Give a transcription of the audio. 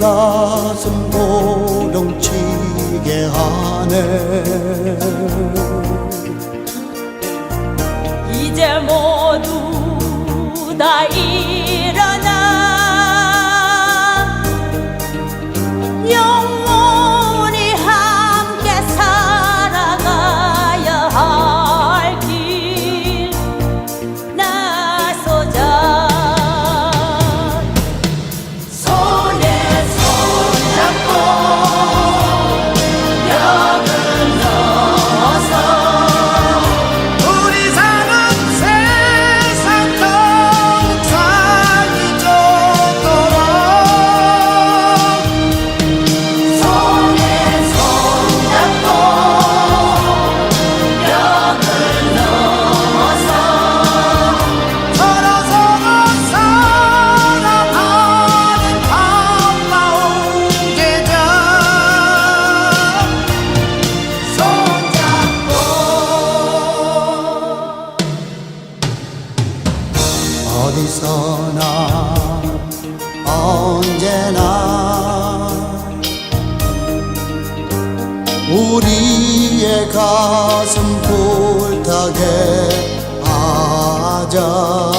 가슴 도렁치게 하네. 우리의 가슴 굴탁에 하자.